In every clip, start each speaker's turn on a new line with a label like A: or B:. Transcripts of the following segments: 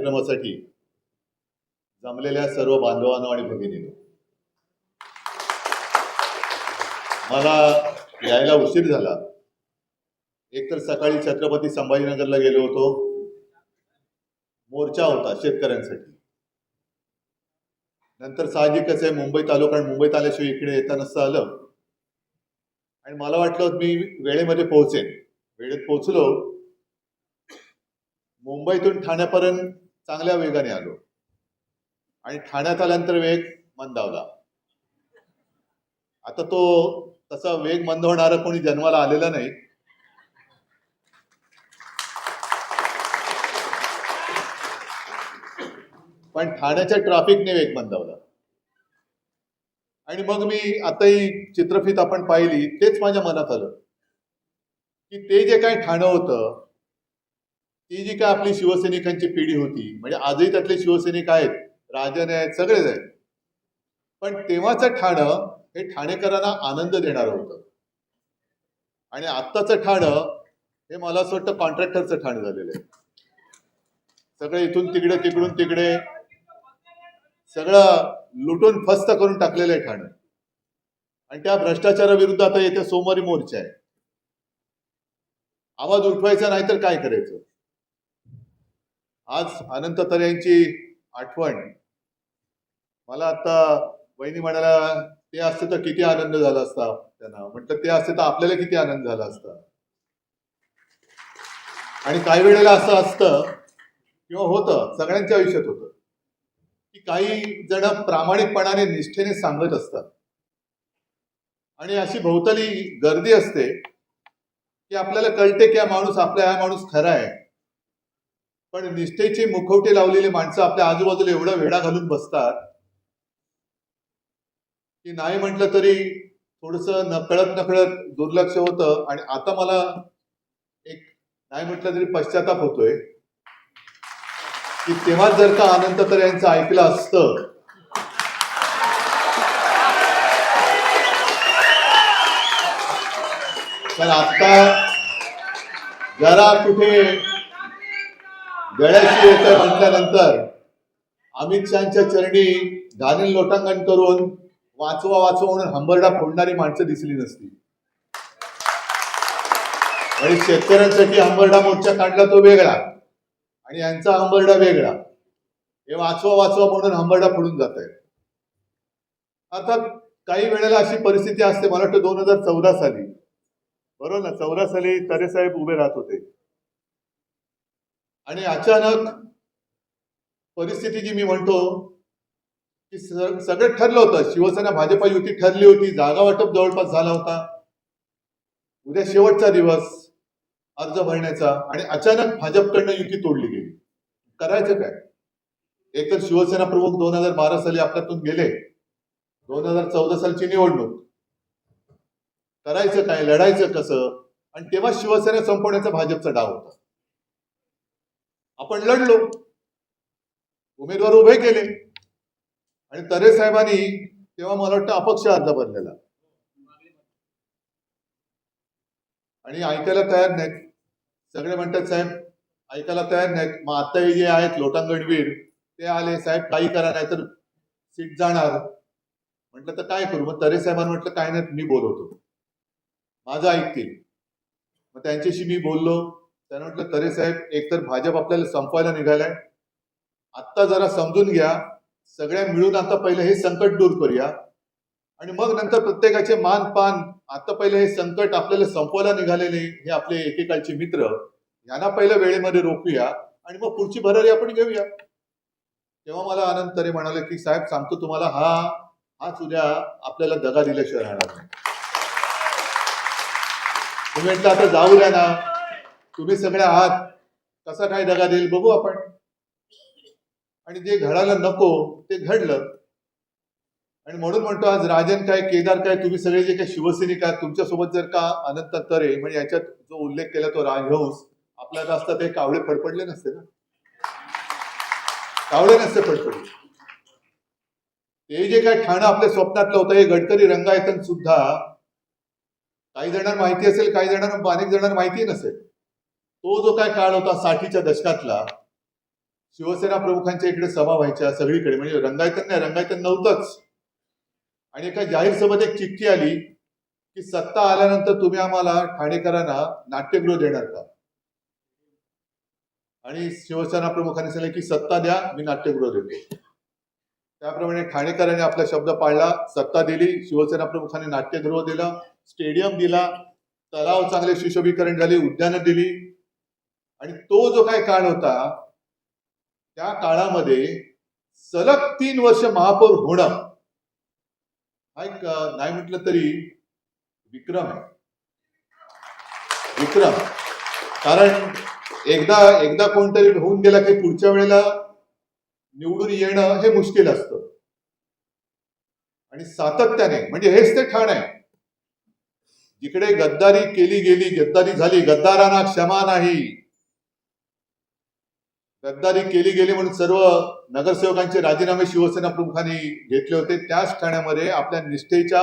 A: कार्यक्रमासाठी जमलेल्या सर्व बांधवांनो आणि भगिनी मला यायला उशीर झाला. एकतर सकाळी छत्रपती संभाजीनगरला गेलो होतो. मोर्चा होता शेतकऱ्यांसाठी. नंतर साहजिकच आहे मुंबईत आलो कारण मुंबईत आल्याशिवाय इकडे येता आलं. आणि मला वाटलं मी वेळेमध्ये पोहोचेन. वेळेत पोहोचलो. मुंबईतून ठाण्यापर्यंत चांगल्या वेगाने आलो. आणि ठाण्यात आल्यानंतर वेग मंदावला. आता तो तसा वेग मंदवणारा कोणी जन्माला आलेला नाही. पण ठाण्याच्या ट्रॅफिकने वेग मंदावला. आणि मग मी आताही चित्रफित आपण पाहिली तेच माझ्या मनात आलं. की ते जे काय ठाणं होतं ती जी काय आपली शिवसैनिकांची पिढी होती म्हणजे आजही त्यातले शिवसैनिक आहेत राजन आहेत सगळेच आहेत. पण तेव्हाचं ठाणं हे ठाणेकरांना आनंद देणारं होतं. आणि आत्ताचं ठाणं हे मला असं वाटतं कॉन्ट्रॅक्टरचं ठाणं झालेलं आहे. सगळे इथून तिकडे तिकडून तिकडे सगळं लुटून फस्त करून टाकलेलं आहे ठाणं. आणि त्या भ्रष्टाचाराविरुद्ध आता येत्या सोमवारी मोर्चा आहे. आवाज उठवायचा नाही तर काय करायचं? आज अनंत तर यांची आठवण. मला आता वहिनी म्हणाला ते असते तर किती आनंद झाला असता त्यांना. म्हटलं ते असते तर आपल्याला किती आनंद झाला असता. आणि काही वेळेला असं असतं किंवा होतं सगळ्यांच्या आयुष्यात होतं की काही जण प्रामाणिकपणाने निष्ठेने सांगत असतात. आणि अशी भोवताली गर्दी असते की आपल्याला कळते की हा माणूस आपला हा माणूस खरा आहे. पण निष्ठेचे मुखवटे लावलेली माणसं आपल्या आजूबाजूला एवढा वेढा घालून बसतात की नाही म्हटलं तरी थोडस नकळत नकळत दुर्लक्ष होतं. आणि आता मला एक नाही म्हटलं तरी पश्चाताप होतोय की तेव्हा जर का अनंत तर यांचं ऐकलं असतं. तर आता जरा कुठे गळ्याशी येतं म्हटल्यानंतर अमित शहाच्या चरणी घालील लोटांगण करून वाचवा वाचवा म्हणून हंबरडा फोडणारी माणसं दिसली नसती. आणि शेतकऱ्यांसाठी हंबरडा मोर्चा काढला तो वेगळा आणि यांचा हंबरडा वेगळा. हे वाचवा वाचवा म्हणून हंबरडा फोडून जात आहे आता काही वेळेला अशी परिस्थिती असते. मला वाटतं दोन हजार चौदा साली. बरोबर ना? चौदा साली तरेसाहेब उभे राहत होते. आणि अचानक परिस्थिती जी मी म्हणतो की सगळं ठरलं होतं. शिवसेना भाजपा युती ठरली होती. जागा वाटप जवळपास झाला होता. उद्या शेवटचा दिवस अर्ज भरण्याचा आणि अचानक भाजपकडनं युती तोडली गेली. करायचं काय? एकतर शिवसेना प्रमुख दोन हजार बारा साली आपल्यातून गेले. दोन हजार चौदा सालची निवडणूक. करायचं काय? लढायचं कसं? आणि तेव्हा शिवसेना संपवण्याचा भाजपचा डाव होता. आपण लढलो. उमेदवार उभे केले. आणि तरे साहेबांनी तेव्हा मला वाटतं अपक्ष अर्ज भरलेला. आणि ऐकायला तयार नाहीत. सगळे म्हणतात साहेब ऐकायला तयार नाहीत. मग आता जे आहेत लोटांगणवीर ते आले साहेब काही करा नाही तर सीट जाणार. म्हटलं तर काय करू? मग तरे साहेबांनी म्हटलं काय नाही मी बोलवतो. माझं ऐकतील. मग त्यांच्याशी मी बोललो. त्यानं म्हटलं तरे साहेब एकतर भाजप आपल्याला संपवायला निघालाय. आत्ता जरा समजून घ्या. सगळ्या मिळून आता पहिले हे संकट दूर करूया. आणि मग नंतर प्रत्येकाचे मान पान आता पहिले हे संकट आपल्याला संपवायला निघालेले हे आपले एकेकाळचे मित्र यांना पहिल्या वेळेमध्ये रोखूया आणि मग पुढची भरारी आपण घेऊया. तेव्हा मला आनंद तरे म्हणाले की साहेब सांगतो तुम्हाला हा हाच उद्या आपल्याला दगा दिल्याशिवाय राहणार नाही. तुम्ही म्हटलं आता जाऊ द्या ना. तुम्ही सगळे आहात कसा काय दगा देईल बघू आपण. आणि जे घडायला नको ते घडलं. आणि म्हणून म्हणतो आज राजन काय केदार काय तुम्ही सगळे जे काही शिवसैनिक आहात तुमच्यासोबत जर का अनंत तरे म्हणजे याच्यात जो उल्लेख केला तो राजहंस आपल्याला असता ते कावळे फडफडले नसते ना? कावळे नसते फडफडले. ते जे काय ठाणं आपल्या स्वप्नातलं होतं हे गडकरी रंगायतन सुद्धा काही जणांना माहिती असेल काही जणांना अनेक जणांना माहिती नसेल. तो जो काय काळ होता साठीच्या दशकातला शिवसेना प्रमुखांच्या इकडे सभा व्हायच्या सगळीकडे म्हणजे रंगायतन नाही रंगायतन नव्हतंच. आणि एका जाहीर सभेत एक चिठ्ठी आली की सत्ता आल्यानंतर तुम्ही आम्हाला ठाणेकरांना नाट्यगृह देणार का? आणि शिवसेना प्रमुखांनी सांगितलं की सत्ता द्या मी नाट्यगृह देतो. त्याप्रमाणे ठाणेकरांनी आपला शब्द पाळला सत्ता दिली शिवसेना प्रमुखांनी नाट्यगृह दिलं स्टेडियम दिला तलाव चांगले सुशोभीकरण झाले उद्यानं दिली आणि तो जो काय काळ होता त्या काळामध्ये सलग तीन वर्ष महापौर होणं हा एक नाही म्हटलं तरी विक्रम आहे. विक्रम. कारण एकदा एकदा कोणतरी होऊन गेला की पुढच्या वेळेला निवडून येणं हे मुश्किल असतं. आणि सातत्याने म्हणजे हेच ते ठाण आहे. जिकडे गद्दारी केली गेली गद्दारी झाली गद्दारांना क्षमा नाही. गद्दारी केली गेली म्हणून सर्व नगरसेवकांचे राजीनामे शिवसेना प्रमुखांनी घेतले होते. त्याच ठाण्यामध्ये आपल्या निष्ठेच्या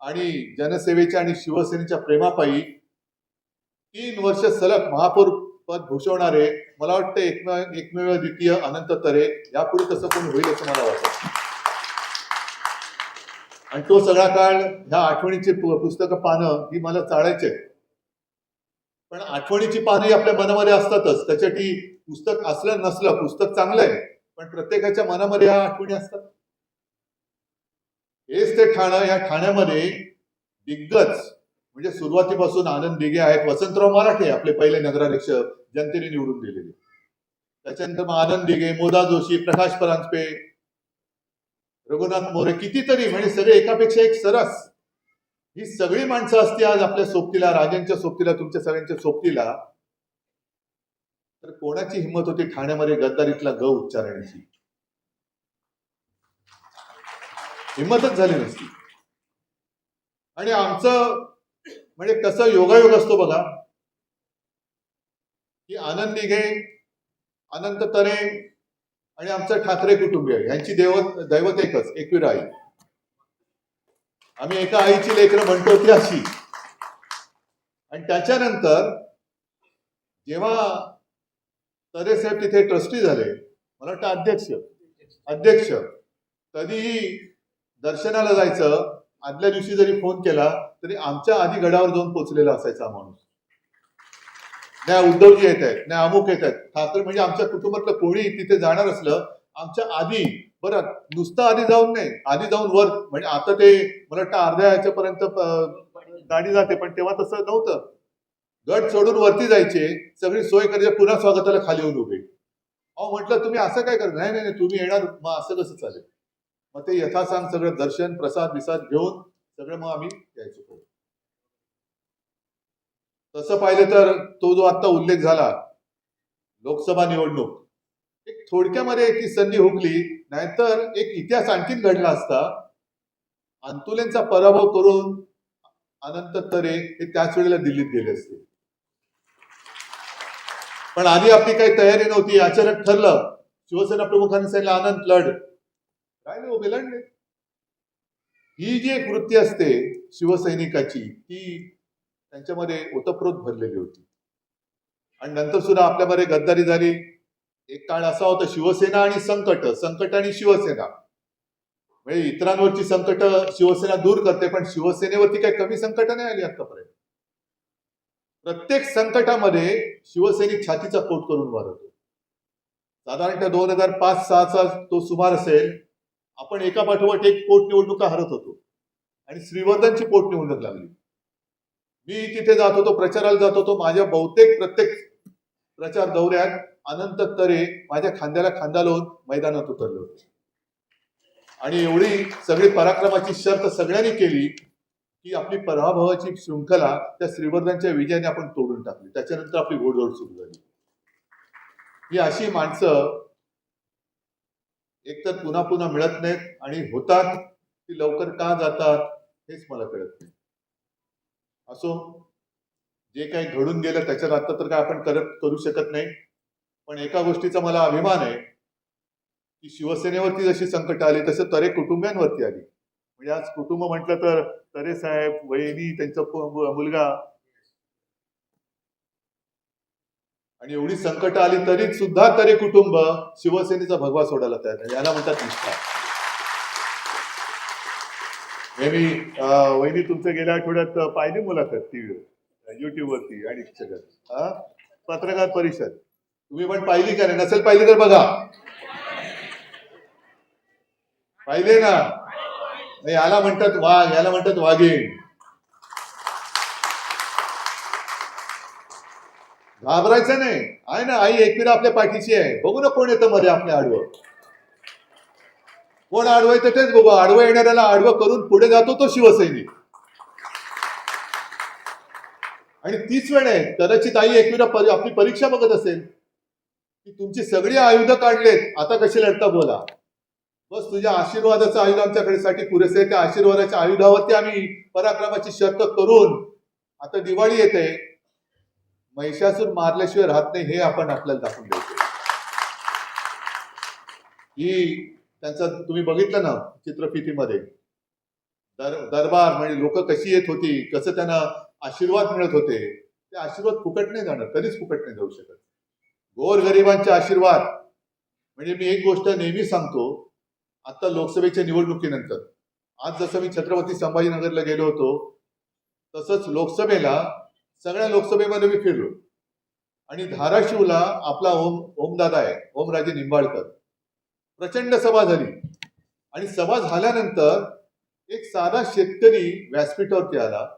A: आणि जनसेवेच्या आणि शिवसेनेच्या प्रेमापायी तीन वर्ष सलग महापौर पद भूषवणारे मला वाटतं एकमेव एकमेव द्वितीय अनंत तरे यापुढे तसं कोण होईल असं मला वाटतं. आणि तो सगळा काळ ह्या आठवणीची पुस्तकं पानं ही मला चाळायचे. पण आठवणीची पानं ही आपल्या मनामध्ये असतातच. त्याच्यासाठी पुस्तक असलं नसलं पुस्तक चांगलं आहे पण प्रत्येकाच्या मनामध्ये ह्या आठवणी असतात. हेच ते ठाणं या ठाण्यामध्ये दिग्गज म्हणजे सुरुवातीपासून आनंद दिघे आहेत. वसंतराव मराठे आपले पहिले नगराध्यक्ष जनतेने निवडून दिलेले. त्याच्यानंतर मग आनंद दिघे मोदा जोशी प्रकाश परांजपे रघुनाथ मोरे कितीतरी म्हणजे सगळे एकापेक्षा एक सरस. ही सगळी माणसं असती आज आपल्या सोबतीला राजांच्या सोबतीला तुमच्या सगळ्यांच्या सोबतीला. तर कोणाची हिंमत होती ठाण्यामध्ये गद्दारीतला ग उच्चारण्याची हिंमतच झाली नसती. आणि आमचं म्हणजे कसं योगायोग असतो बघा. की आनंद निघे अनंत तरे आणि आमचं ठाकरे कुटुंबीय. यांची देवत दैवत एकच एकवीर आई. आम्ही एका आईची लेकरं म्हणतो ती अशी. आणि त्याच्यानंतर जेव्हा तरे साहेब तिथे ट्रस्टी झाले. मला वाटतं अध्यक्ष. अध्यक्ष. कधीही दर्शनाला जायचं. आदल्या दिवशी जरी फोन केला तरी आमच्या आधी गडावर जाऊन पोचलेला असायचा माणूस. नाही उद्धवजी येत आहेत नाही अमुक येत आहेत. ठाकरे म्हणजे आमच्या कुटुंबातलं कोणी तिथे जाणार असलं आमच्या आधी बरं नुसतं आधी जाऊन नाही आधी जाऊन वर. म्हणजे आता ते मला वाटतं अर्ध्या ह्याच्यापर्यंत गाडी जाते पण तेव्हा तसं नव्हतं. गट सोडून वरती जायचे सगळी सोय करायची पुन्हा स्वागताला खाली येऊन उभे. अहो म्हटलं तुम्ही असं काय करणार नाही नाही नाही, तुम्ही येणार मग असं कसं चालेल? मग ते यथासांग सगळं दर्शन प्रसाद विसाद घेऊन सगळं मग आम्ही यायचो तसं पाहिलं तर तो जो आता उल्लेख झाला लोकसभा निवडणूक एक थोडक्यामध्ये ती संधी हुकली नाहीतर एक इतिहास आणखीन घडला असता अंतुलेंचा पराभव करून अनंत तरे हे त्याच वेळेला दिल्लीत गेले असते. पण आधी आपली काही तयारी नव्हती अचानक ठरलं. शिवसेना प्रमुखांनी सांगितलं आनंद लढ काय नाही उभे लढले ही जी एक वृत्ती असते शिवसैनिकाची ती त्यांच्यामध्ये ओतप्रोत भरलेली होती. आणि नंतर सुद्धा आपल्यामध्ये गद्दारी झाली. एक काळ असा होता शिवसेना आणि संकट संकट आणि शिवसेना. म्हणजे इतरांवरची संकट शिवसेना दूर करते पण शिवसेनेवरती काही कमी संकट नाही आली आतापर्यंत. प्रत्येक संकटामध्ये शिवसैनिक छातीचा पोट करून वाढवतो. साधारणतः दोन हजार पाच सहाचा तो सुमार असेल आपण एका पाठोपाठ एक पोटनिवडणुका हरत होतो. आणि श्रीवर्धनची पोट निवडणूक लागली. मी तिथे जात होतो प्रचाराला जात होतो. माझ्या बहुतेक प्रत्येक प्रचार दौऱ्यात अनंत तरे माझ्या खांद्याला खांदा लावून मैदानात उतरले होते. आणि एवढी सगळी पराक्रमाची शर्त सगळ्यांनी केली. की आपली पराभवाची शृंखला त्या श्रीवर्धनच्या विजयाने आपण तोडून टाकली. त्याच्यानंतर आपली घोडदौड सुरू झाली. ही अशी माणसं एकतर पुन्हा पुन्हा मिळत नाहीत आणि होतात ती लवकर का जातात हेच मला कळत नाही. असो जे काही घडून गेलं त्याच्यात आता तर काय आपण करत करू शकत नाही. पण एका गोष्टीचा मला अभिमान आहे की शिवसेनेवरती जशी संकट आली तसं तरे कुटुंबियांवरती आली. म्हणजे आज कुटुंब म्हटलं तर तरे साहेब वहिनी त्यांचा मुलगा. आणि एवढी संकट आली तरी सुद्धा तरी कुटुंब शिवसेनेचा भगवा सोडायला तयार नाही. याला म्हणतात निष्ठा. नेहमी वहिनी तुमचं गेल्या आठवड्यात पाहिली मुलाखत टीव्हीवर युट्यूबवरती आणि सगळं पत्रकार परिषद. तुम्ही पण पाहिली का नाही? नसेल पाहिली तर बघा. पाहिले ना? याला म्हणतात वाघ याला म्हणतात वाघीण. घाबरायचं नाही. आहे ना आई एकविरा आपल्या पाठीची आहे. बघू ना कोण येतं मध्ये आपल्या आडवं. कोण आडवं येतं तेच बघू. आडवं येणाऱ्याला आडवं करून पुढे जातो तो शिवसैनिक. आणि तीच वेळ आहे. कदाचित आई एकविरा आपली परीक्षा बघत असेल. की तुमची सगळी आयुध काढलेत. आता कशी लढता बोला. बस तुझ्या आशीर्वादाचं आयुध आमच्याकडे साठी पुरेसे त्या आशीर्वादाच्या आयुधावरती आम्ही पराक्रमाची शर्त करून आता दिवाळी येते. महिषासूर मारल्याशिवाय राहत नाही हे आपण आपल्याला दाखवून द्यायचं ही त्यांचं तुम्ही बघितलं ना चित्रफितीमध्ये? दर दरबार म्हणजे लोक कशी येत होती कसं त्यांना आशीर्वाद मिळत होते ते आशीर्वाद फुकट नाही जाणार कधीच फुकट नाही जाऊ शकत. गोरगरिबांचे आशीर्वाद. म्हणजे मी एक गोष्ट नेहमी सांगतो आता लोकसभेच्या निवडणुकीनंतर. आज जसं मी छत्रपती संभाजीनगरला गेलो होतो तसंच लोकसभेला सगळ्या लोकसभेमध्ये मी फिरलो. आणि धाराशिवला आपला ओम ओमदादा आहे ओमराजे निंबाळकर. प्रचंड सभा झाली. आणि सभा झाल्यानंतर एक साधा शेतकरी व्यासपीठावरती आला.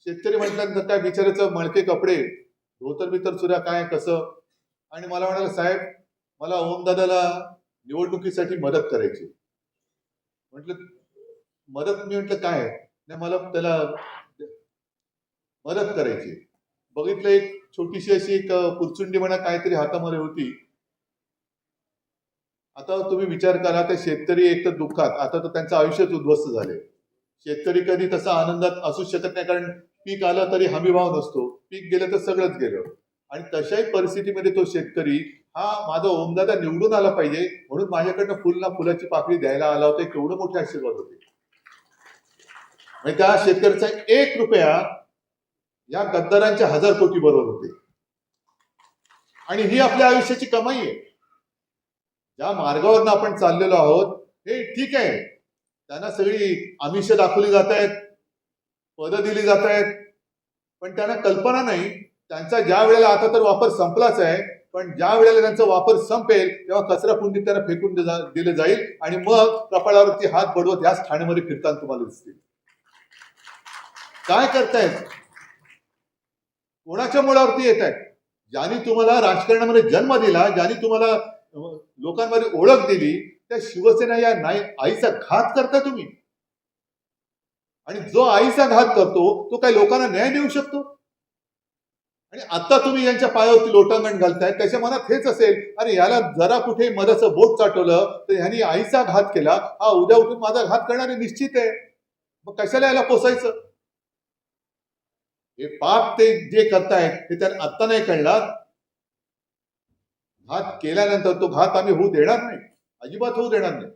A: शेतकरी म्हटल्यानंतर त्या बिचाऱ्याचं मळके कपडे धोतर बितर सुद्धा काय कसं? आणि मला म्हणाला साहेब मला ओमदादाला निवडणुकीसाठी मदत करायची. म्हटलं मदत मी म्हटलं काय? नाही मला त्याला मदत करायची. बघितलं एक छोटीशी अशी एक पुरचुंडी म्हणा काहीतरी हातामध्ये होती. आता तुम्ही विचार करा ते शेतकरी एक तर दुःखात. आता तर त्यांचं आयुष्यच उद्ध्वस्त झाले शेतकरी कधी तसा आनंदात असूच शकत नाही कारण पीक आलं तरी हमीभाव नसतो. पीक गेलं तर सगळंच गेलं. आणि तशाही परिस्थितीमध्ये तो शेतकरी हा माझा ओमदादा निवडून आला पाहिजे. म्हणून माझ्याकडनं फुलना फुलाची पाकळी द्यायला आला होता. एक केवढं मोठे आशीर्वाद होते. म्हणजे त्या शेतकऱ्याचा एक रुपया या गद्दारांच्या हजार कोटी बरोबर होते. आणि ही आपल्या आयुष्याची कमाई आहे. ज्या मार्गावरनं आपण चाललेलो आहोत हे ठीक आहे. त्यांना सगळी आमिष दाखवली जात आहेत पदं दिली जात आहेत. पण त्यांना कल्पना नाही. त्यांचा ज्या वेळेला आता तर वापर संपलाच आहे पण ज्या वेळेला त्यांचा वापर संपेल तेव्हा कचरा कुंडीत त्यांना फेकून दिले दिलं जाईल आणि मग कपाळावरती हात बडवत ह्याच ठाण्यामध्ये फिरताना तुम्हाला दिसतील. काय करतायत? कोणाच्या मुळावरती येत आहेत ज्यांनी तुम्हाला राजकारणामध्ये जन्म दिला ज्यांनी तुम्हाला लोकांमध्ये ओळख दिली त्या शिवसेना या नाही आईचा घात करता तुम्ही. आणि जो आईचा घात करतो तो काही लोकांना न्याय देऊ शकतो? आणि आता तुम्ही यांच्या पायावरती लोटांगण घालताय त्याच्या मनात हेच असेल अरे याला जरा कुठे मधाचं बोट चाटवलं तर ह्यानी आईचा घात केला हा उद्या उठून माझा घात करणारे निश्चित आहे. मग कशाला याला पोसायचं? हे पाप ते जे करतायत ते त्यांना आत्ता नाही कळणार. घात केल्यानंतर तो घात आम्ही होऊ देणार नाही. अजिबात होऊ देणार नाही.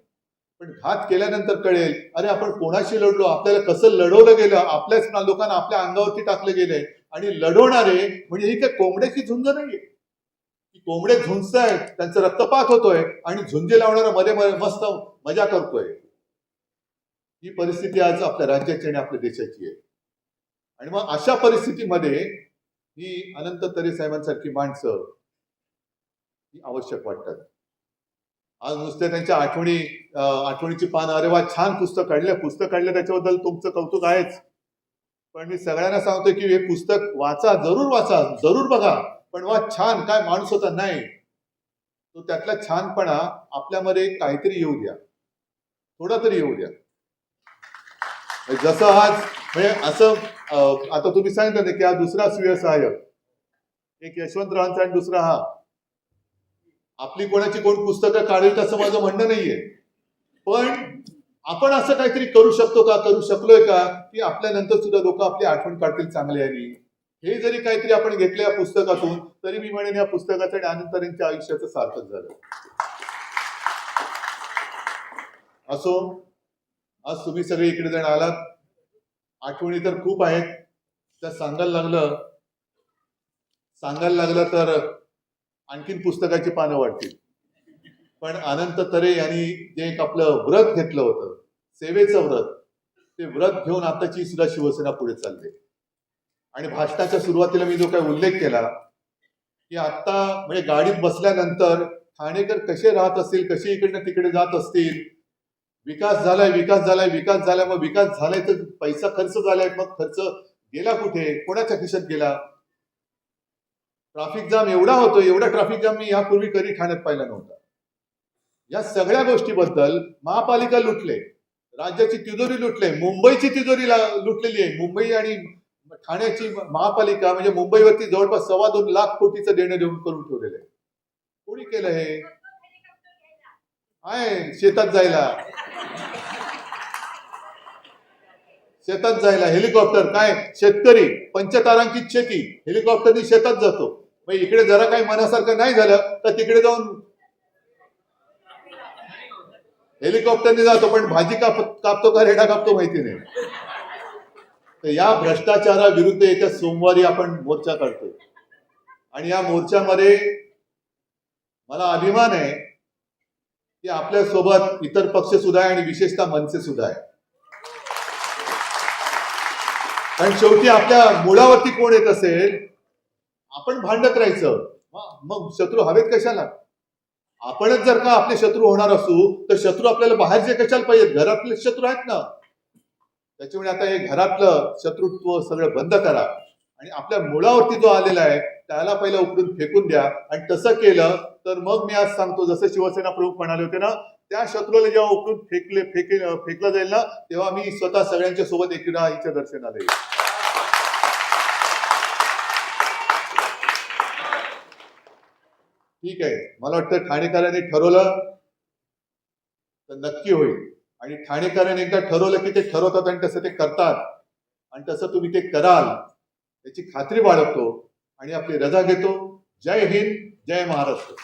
A: पण घात केल्यानंतर कळेल अरे आपण कोणाशी लढलो आपल्याला कसं लढवलं गेलं आपल्याच लोकांना आपल्या अंगावरती टाकलं गेलंय. आणि लढवणारे म्हणजे ही काय कोंबड्याची झुंज नाहीये. की कोंबडे झुंजतायत त्यांचा रक्तपात होतोय आणि झुंजे लावणारा मध्ये मध्ये मस्त मजा करतोय. ही परिस्थिती आज आपल्या राज्याची आणि आपल्या देशाची आहे. आणि मग अशा परिस्थितीमध्ये ही अनंत तरे साहेबांसारखी माणसं ही आवश्यक वाटतात. आज नुसते त्यांच्या आठवणी आठवणीची पानं अरे वा छान पुस्तक काढलं पुस्तक काढलं त्याच्याबद्दल तुमचं कौतुक आहेच. पण मी सगळ्यांना सांगतोय की हे पुस्तक वाचा जरूर वाचा जरूर बघा. पण वा छान काय माणूस होता नाही. तो त्यातला छानपणा आपल्यामध्ये काहीतरी येऊ द्या. थोडा तरी येऊ द्या. म्हणजे जसं आज म्हणजे असं आता तुम्ही सांगितलं ना की हा दुसरा स्वीय सहाय्यक. एक यशवंतरावांचा आणि दुसरा हा. आपली कोणाची कोण पुस्तकं काढेल असं माझं म्हणणं नाहीये. पण आपण असं काहीतरी करू शकतो का करू शकलोय का की आपल्या नंतर सुद्धा लोक आपली आठवण काढतील चांगली आणि हे जरी काहीतरी आपण घेतलं या पुस्तकातून तरी मी म्हणेन या पुस्तकाचं आणि आनंदतारेंच्या आयुष्याचं सार्थक झालं. असो आज तुम्ही सगळे इकडे जण आलात. आठवणी तर खूप आहेत. त्या सांगायला लागलं सांगायला लागलं तर आणखीन पुस्तकाची पानं वाटतील पण अनंत तरे यांनी जे एक आपलं व्रत घेतलं होतं सेवेचं व्रत ते व्रत घेऊन आताची सुद्धा शिवसेना पुढे चालते आणि भाषणाच्या सुरुवातीला मी जो काही उल्लेख केला की आता म्हणजे गाडीत बसल्यानंतर ठाणेकर कसे राहत असतील कसे इकडनं तिकडे जात असतील विकास झालाय विकास झालाय विकास झालाय मग विकास झालाय तर पैसा खर्च झालाय मग खर्च गेला कुठे कोणाच्या खिशात गेला? ट्राफिक जाम एवढा होतो एवढा ट्राफिक जाम मी यापूर्वी कधी ठाण्यात पाहिला नव्हता. या सगळ्या गोष्टीबद्दल महापालिका लुटले राज्याची तिजोरी लुटले मुंबईची तिजोरी लुटलेली आहे. मुंबई आणि ठाण्याची महापालिका म्हणजे मुंबईवरती जवळपास सव्वा दोन लाख कोटीचं देणं देऊन करून ठेवलेलं आहे. कोणी केलं हे? आहे शेतात जायला. शेतात जायला हेलिकॉप्टर. काय? शेतकरी पंचतारांकित शेती. हेलिकॉप्टरनी शेतात जातो. मग इकडे जरा काही मनासारखं नाही झालं तर तिकडे जाऊन हेलिकॉप्टरने जातो पण भाजी काप कापतो का रेडा कापतो माहिती नाही. तर या भ्रष्टाचाराविरुद्ध येत्या सोमवारी आपण मोर्चा काढतोय. आणि या मोर्चामध्ये मला अभिमान आहे की आपल्यासोबत इतर पक्ष सुद्धा आहे आणि विशेषतः मनसे सुद्धा आहे. कारण शेवटी आपल्या मुळावरती कोण येत असेल आपण भांडत राहायचं. मग- मग शत्रू हवेत कशाला? आपणच जर का आपले शत्रू होणार असू तर शत्रू आपल्याला बाहेरचे कशाला पाहिजेत? घरातले शत्रू आहेत ना. त्याच्यामुळे आता हे घरातलं शत्रुत्व सगळं बंद करा. आणि आपल्या मुळावरती जो आलेला आहे त्याला पहिला उकडून फेकून द्या. आणि तसं केलं तर मग मी आज सांगतो जसं शिवसेना प्रमुख म्हणाले होते ना त्या शत्रूला जेव्हा उकडून फेकले फेकलं जाईल ना तेव्हा मी स्वतः सगळ्यांच्या सोबत एकदा आईच्या दर्शनाला येईल. ठीक आहे. मला वाटतं ठाणेकरांनी ठरवलं तर नक्की होईल. आणि ठाणेकरांनी एकदा ठरवलं की ते ठरवतात आणि तसं ते करतात. आणि तसं तुम्ही ते कराल. त्याची खात्री बाळगतो आणि आपली रजा घेतो. जय हिंद जय महाराष्ट्र.